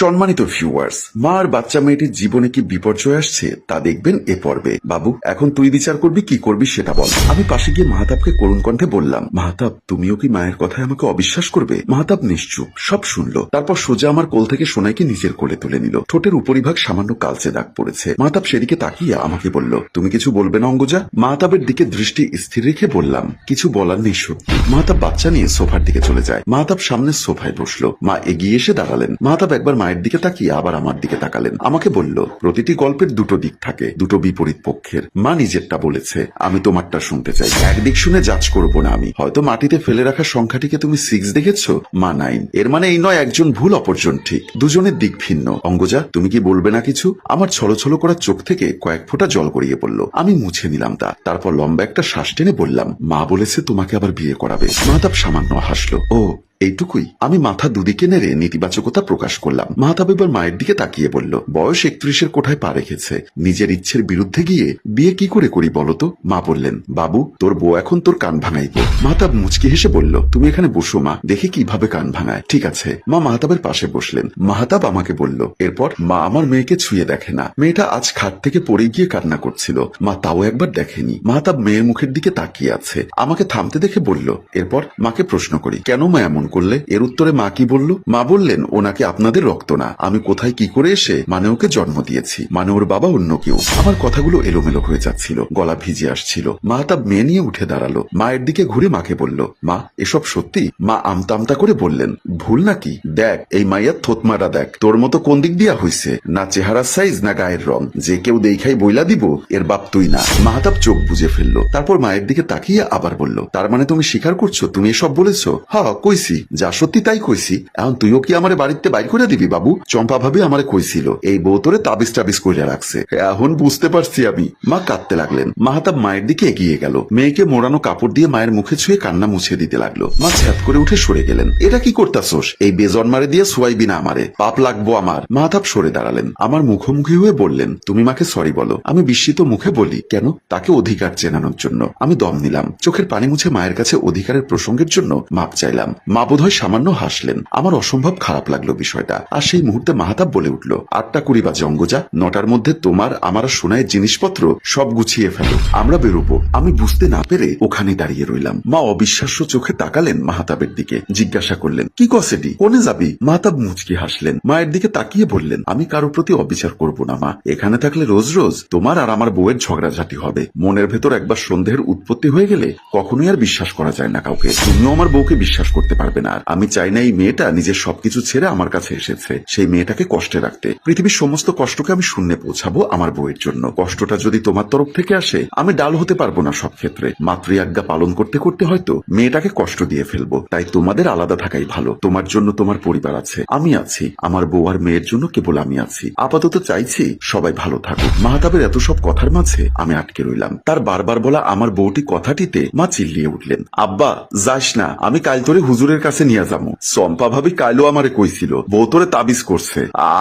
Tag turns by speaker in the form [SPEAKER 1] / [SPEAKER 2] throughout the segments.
[SPEAKER 1] সম্মানিত ভিউয়ার্স মা আর বাচ্চা মেয়েটির জীবনে কি বিপর্যয় আসছে তা দেখবেন এ পর্বে। বাবু, এখন তুই বিচার করবি, কি করবি সেটা বল। আমি পাশে গিয়ে মাহাতাবকে করুণ কণ্ঠে বললাম, মাহাতাব, তুমিও কি মায়ের কথায় আমাকে অবিশ্বাস করবে? মাহাতাব নিশ্চুপ, সব শুনলো। তারপর সোজা আমার কোল থেকে সোনাইকে নিজের কোলে তুলে নিল। ঠোঁটের উপরিভাগ সামান্য কালচে দাগ পড়েছে। মাহাতাব সেদিকে তাকিয়ে আমাকে বলল, তুমি কিছু বলবে না অঙ্গজা? মাহাতাবের দিকে দৃষ্টি স্থির রেখে বললাম, কিছু বলার নেই সত্যি। মাহাতাব বাচ্চা নিয়ে সোফার দিকে চলে যায়। মাহাতাব সামনে সোফায় বসল। মা এগিয়ে এসে দাঁড়ালেন। মাহাতাব একবার মায়ের দিকে তাকিয়ে আবার আমার দিকে তাকালেন। আমাকে বলল, প্রতিটি গল্পের দুটো দিক থাকে, দুটো বিপরীত পক্ষের। মা নিজেরটা বলেছে, আমি তোমারটা শুনতে চাই। একদিক শুনে যাচ করব না আমি। হয়তো মাটিতে ফেলে রাখা সংখ্যাটিকে তুমি সিক্স দেখেছ? মা নাইন এর মানে এই নয়, একজন ভুল অপরজন ঠিক। দুজনের দিক ভিন্ন। অঙ্গজা, তুমি কি বলবে না কিছু? আমার ছলো ছলো করা চোখ থেকে কয়েক ফোঁটা জল গড়িয়ে পড়ল। আমি মুছে নিলাম তা। তারপর লম্বা একটা শ্বাস টেনে বললাম, মা বলেছে তোমাকে আবার বিয়ে করাবে। মাহতাব সামান্য হাসলো, ও এইটুকুই। আমি মাথা দুদিকে নেড়ে নেতিবাচকতা প্রকাশ করলাম। মাহতাব এবার মায়ের দিকে তাকিয়ে বলল, বয়স একত্রিশের কোঠায় পা রেখেছে। নিজের ইচ্ছের বিরুদ্ধে গিয়ে বিয়ে কি করে করি বলতো মা বললেন, বাবু, তোর বউ এখন তোর কান ভাঙাইব মাহতাব মুচকি হেসে বলল, তুমি এখানে বসো মা, দেখি কীভাবে কান ভাঙায়। ঠিক আছে। মা মাহতাবের পাশে বসলেন। মাহতাব আমাকে বলল, এরপর মা আমার মেয়েকে ছুঁয়ে দেখে না। মেয়েটা আজ খাট থেকে পড়ে গিয়ে কান্না করছিল। মা তাও একবার দেখেনি। মাহতাব মেয়ের মুখের দিকে তাকিয়ে আছে। আমাকে থামতে দেখে বলল, এরপর মাকে প্রশ্ন করি, কেন মা এমন করলে? এর উত্তরে মা কি বলল? মা বললেন ও নাকি আপনাদের রক্ত না। আমি কোথায় কি করে এসে মানে ওকে জন্ম দিয়েছি। মানে ওর বাবা অন্য কেউ। আমার কথাগুলো এলোমেলো হয়ে যাচ্ছিল। গলা ভিজে আসছিল। মাহতাব মেয়ে নিয়ে উঠে দাঁড়াল। মায়ের দিকে ঘুরে মাকে বলল, মা, এসব সত্যি? মা আমতা আমতা করে বললেন, ভুল নাকি? দেখ, এই মাইয়ার থতমাটা দেখ। তোর মতো কোন দিক দিয়া হইছে? না চেহারার সাইজ না গায়ের রং। যে কেউ দেখাই বইলা দিব, এর বাপ তুই না। মাহতাব চোখ বুঝে ফেলল। তারপর মায়ের দিকে তাকিয়ে আবার বলল, তার মানে তুমি স্বীকার করছ? তুমি এসব বলেছ? হ, কইছি। যা সত্যি তাই কইছি। এখন তুইও কি আমারে বাড়িতে বাইর করে দিবি, বাবু? চম্পা ভাবে আমারে কইছিল, এই বউ তোরে তাবিজ টাবিজ করে রাখছে। এখন বুঝতে পারছি আমি। মা কাঁদতে লাগলেন। মাহাতাব মায়ের দিকে এগিয়ে গেল। মেয়েকে মোড়ানো কাপড় দিয়ে মায়ের মুখে ছুঁয়ে কান্না মুছে দিতে লাগল। মা ছ্যাত করে উঠে সরে গেলেন। এটা কি করতাছোস? এই বেজন মারে দিয়ে সোয়াইবি না আমারে। পাপ লাগবো আমার। মাহাতাব সরে দাঁড়ালেন। আমার মুখোমুখি হয়ে বললেন, তুমি মাকে সরি বলো। আমি বিস্মিত মুখে বলি, কেন? তাকে অধিকার চেনানোর জন্য। আমি দম নিলাম। চোখের পানি মুছে মায়ের কাছে অধিকারের প্রসঙ্গের জন্য মাপ চাইলাম। মা বোধহয় সামান্য হাসলেন। আমার অসম্ভব খারাপ লাগল বিষয়টা। আর সেই মুহূর্তে মাহাতাব বলে উঠল, আটটা কুড়ি বাজে অঙ্গজা, নটার মধ্যে তোমার আমার সোনায় জিনিসপত্র সব গুছিয়ে ফেলো। আমরা বেরোবো। আমি বুঝতে না পেরে ওখানে দাঁড়িয়ে রইলাম। মা অবিশ্বাস্য চোখে তাকালেন মাহাতাবের দিকে, জিজ্ঞাসা করলেন, কি কসেটি কোনে যাবি? মাহাতাব মুচকি হাসলেন। মায়ের দিকে তাকিয়ে বললেন, আমি কারও প্রতি অবিচার করব না, মা। এখানে থাকলে রোজ রোজ তোমার আর আমার বউয়ের ঝগড়াঝাটি হবে। মনের ভেতর একবার সন্দেহের উৎপত্তি হয়ে গেলে কখনোই আর বিশ্বাস করা যায় না কাউকে। তুমিও আমার বউকে বিশ্বাস করতে পারবে না। আমি চাই না এই মেয়েটা নিজের সবকিছু ছেড়ে আমার কাছে এসেছে। সেই মেয়েটাকে কষ্টে রাখতে। পৃথিবীর সমস্ত কষ্টকে আমি শূন্যে পৌঁছাবো আমার বউয়ের জন্য। কষ্টটা যদি তোমার তরফ থেকে আসে, আমি ডাল হতে পারব না সব ক্ষেত্রে। মাতৃ আজ্ঞা পালন করতে করতে হয়তো মেয়েটাকে কষ্ট দিয়ে ফেলব। তাই তোমাদের আলাদা থাকাই ভালো। তোমার জন্য তোমার পরিবার আছে। আমি আছি। আমার বউ আর মেয়ের জন্য কেবল আমি আছি। আপাতত চাইছি সবাই ভালো থাকুক। মাহাতাবের এত সব কথার মাঝে আমি আটকে রইলাম। তার বারবার বলা আমার বউটি কথাটিতে মা চিল্লিয়ে উঠলেন। আব্বা, যাস না। আমি কাল তোরে হুজুরের কাছে নিয়ে যাব চম্পা ভাবি কাইলো আমারে কইছিল, বউ তাবিজ করছে।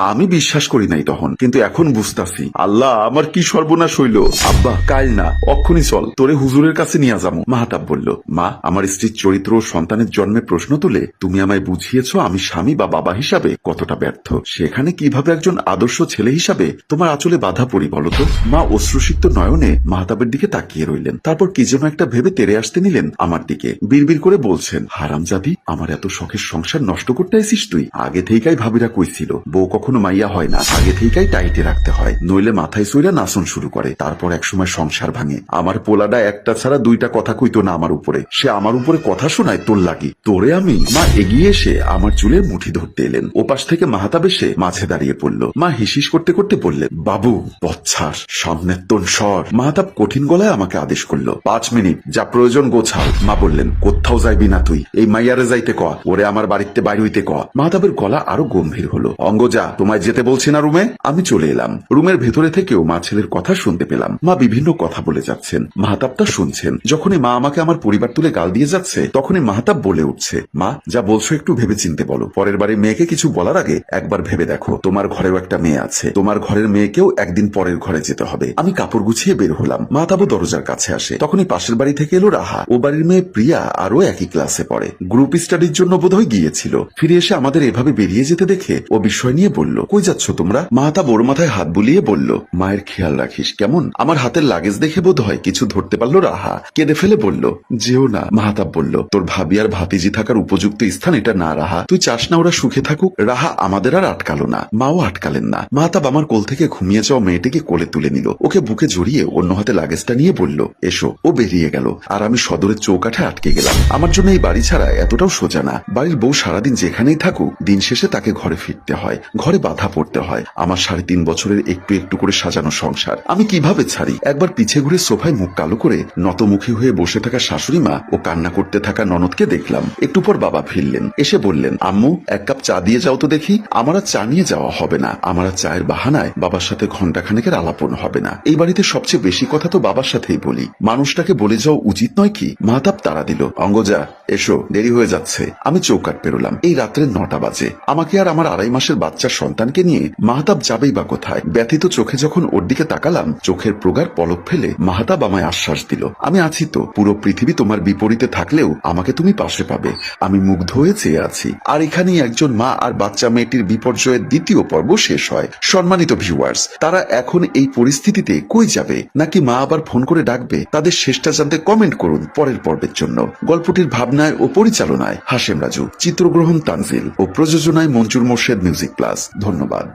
[SPEAKER 1] আমি বিশ্বাস করি নাই তখন, কিন্তু এখন বুঝতাছি। আল্লাহ, আমার কি সর্বনাশ হইল? আব্বা কাল না, অক্ষুনি চল, তোরে হুজুরের কাছে নিয়ে যাব মাহাতাব বলল, মা, আমার স্ত্রীর চরিত্র ও সন্তানের জন্মে প্রশ্ন তুলে, তুমি আমায় বুঝিয়েছ আমি স্বামী বা বাবা হিসাবে কতটা ব্যর্থ। সেখানে কীভাবে একজন আদর্শ ছেলে হিসাবে তোমার আচলে বাধা পড়ি বলতো মা অশ্রুসিক্ত নয়নে মাহতাবের দিকে তাকিয়ে রইলেন। তারপর কি যেন একটা ভেবে তেরে আসতে নিলেন আমার দিকে। বিড়বিড় করে বলছেন হারাম হারামজাদি আমার এত শখের সংসার নষ্ট করতে আসিস তুই? আগে থেকেই ভাবিরা কইছিল, বউ কখনো মাইয়া হয় না, আগে থেকেই টাইটে রাখতে হয়, নইলে মাথায় সইরা নাচন শুরু করে, তারপর একসময় সংসার ভাঙে। আমার পোলাডা একটা ছাড়া দুইটা কথা কইতো না আমার উপরে, সে আমার উপরে কথা শোনায় তোর লাগি। তোরে আমি, মা এগিয়ে এসে আমার চুলের মুঠি ধরতে এলেন। ওপাশ থেকে মাহাতাব এসে মাঝে দাঁড়িয়ে পড়ল। মা হিসিস করতে করতে বললেন, বাবু বচ্ছাস সামনের তোন সর মাহাতাব কঠিন গলায় আমাকে আদেশ করল, পাঁচ মিনিট, যা প্রয়োজন গোছাও। মা বললেন, কোথাও যাইবি না তুই, এই মাইয়ারে যাইতে ক, ওরে আমার বাড়িতে বাইর হইতে ক। মাহাতাবের গলা আরও গম্ভীর হলো। অঙ্গজা তোমায় যেতে বলছি না রুমে? আমি চলে এলাম। রুমের ভেতরে থেকেও মা ছেলের কথা শুনতে পেলাম। মা বিভিন্ন কথা বলে যাচ্ছেন। মাহাতাব তা শুনছেন। যখনই মা আমাকে আমার পরিবার তুলে গাল দিয়ে যাচ্ছে, তখনই মাহাতাব বলে উঠছে, মা, যা বলছো একটু ভেবে চিনতে বলো। পরের বারে মেয়েকে কিছু বলার আগে একবার ভেবে দেখো। তোমার ঘরেও একটা মেয়ে আছে। তোমার ঘরের মেয়েকেও একদিন পরের ঘরে যেতে হবে। আমি কাপড় গুছিয়ে বের হলাম। মাহতাবও দরজার কাছে আসে। তখনই পাশের বাড়ি থেকে এলো রাহা। ও বাড়ির মেয়ে প্রিয়া আরও একই ক্লাসে পড়ে। গ্রুপ স্টাডি স্টাডির জন্য বোধহয় গিয়েছিল। ফিরে এসে আমাদের এভাবে বেরিয়ে যেতে দেখে ও বিস্ময় নিয়ে বলল, কই যাচ্ছ তোমরা? মাহাতাব ওর মাথায় হাত বুলিয়ে বলল, মায়ের খেয়াল রাখিস, কেমন? আমার হাতের লাগেজ দেখে বোধ হয় কিছু ধরতে পারল রাহা। কেঁদে ফেলে বলল, যেও না। মাহাতাব বলল, তোর ভাবি আর ভাতিজি থাকার উপযুক্ত স্থান এটা না রাহা। তুই চাস না ওরা সুখে থাকুক, রাহা আমাদের আর আটকালো না। মাও আটকালেন না। মাহাতাব আমার কোল থেকে ঘুমিয়ে যাওয়া মেয়েটিকে কোলে তুলে নিল। ওকে বুকে জড়িয়ে অন্য হাতে লাগেজটা নিয়ে বলল, এসো। ও বেরিয়ে গেল, আর আমি সদরের চৌকাঠে আটকে গেলাম। আমার জন্য এই বাড়ি ছাড়া এতটাও সোজা না। বাড়ির বউ সারাদিন যেখানেই থাকুক, দিন শেষে তাকে ঘরে ফিরতে হয়। ঘরে বাধা পড়তে হয়। আমার সাড়ে তিন বছরের একটু একটু করে সাজানো সংসার। আমি কীভাবে ছাড়ি? একবার পিছে ঘুরে সোফায় মুখ কালো করে নতমুখী হয়ে বসে থাকা শাশুড়ি মা ও কান্না করতে থাকা ননদকে দেখলাম। একটু পর বাবা ফিরলেন। এসে বললেন, আম্মু, এক কাপ চা দিয়ে যাও তো দেখি। আমার আর চা নিয়ে যাওয়া হবে না। আমার আর চায়ের বাহানায় বাবার সাথে ঘণ্টা খানেকের আলাপন হবে না। এই বাড়িতে সবচেয়ে বেশি কথা তো বাবার সাথেই বলি। মানুষটাকে বলে যাওয়া উচিত নয় কি? মাতাব তারা দিল, অঙ্গজা এসো, দেরি হয়ে যাচ্ছে। আমি চৌকাট পেরোলাম। এই রাত্রে নটা বাজে। আমাকে আর আমার আড়াই মাসের বাচ্চার সন্তানকে নিয়ে মাহতাব যাবেই বা কোথায়? ব্যথিত চোখে যখন ওর দিকে তাকালাম, চোখের প্রগার পলক ফেলে মাহাতাব আমায় আশ্বাস দিল, আমি আছি তো। পুরো পৃথিবী তোমার বিপরীতে থাকলেও আমাকে তুমি পাশে পাবে। আমি মুগ্ধ হয়ে চেয়ে আছি। আর এখানেই একজন মা আর বাচ্চা মেয়েটির বিপর্যয়ের দ্বিতীয় পর্ব শেষ হয়। সম্মানিত ভিউয়ার্স তারা এখন এই পরিস্থিতিতে কই যাবে? নাকি মা আবার ফোন করে ডাকবে? তাদের শেষটা জানতে কমেন্ট করুন পরের পর্বের জন্য। গল্পটির ভাবনায় ও পরিচালনায় হাসেম রাজু চিত্রগ্রহণ তানজিল ও প্রযোজনায় মঞ্জুর মোর্শেদ মিউজিক প্লাস। ধন্যবাদ।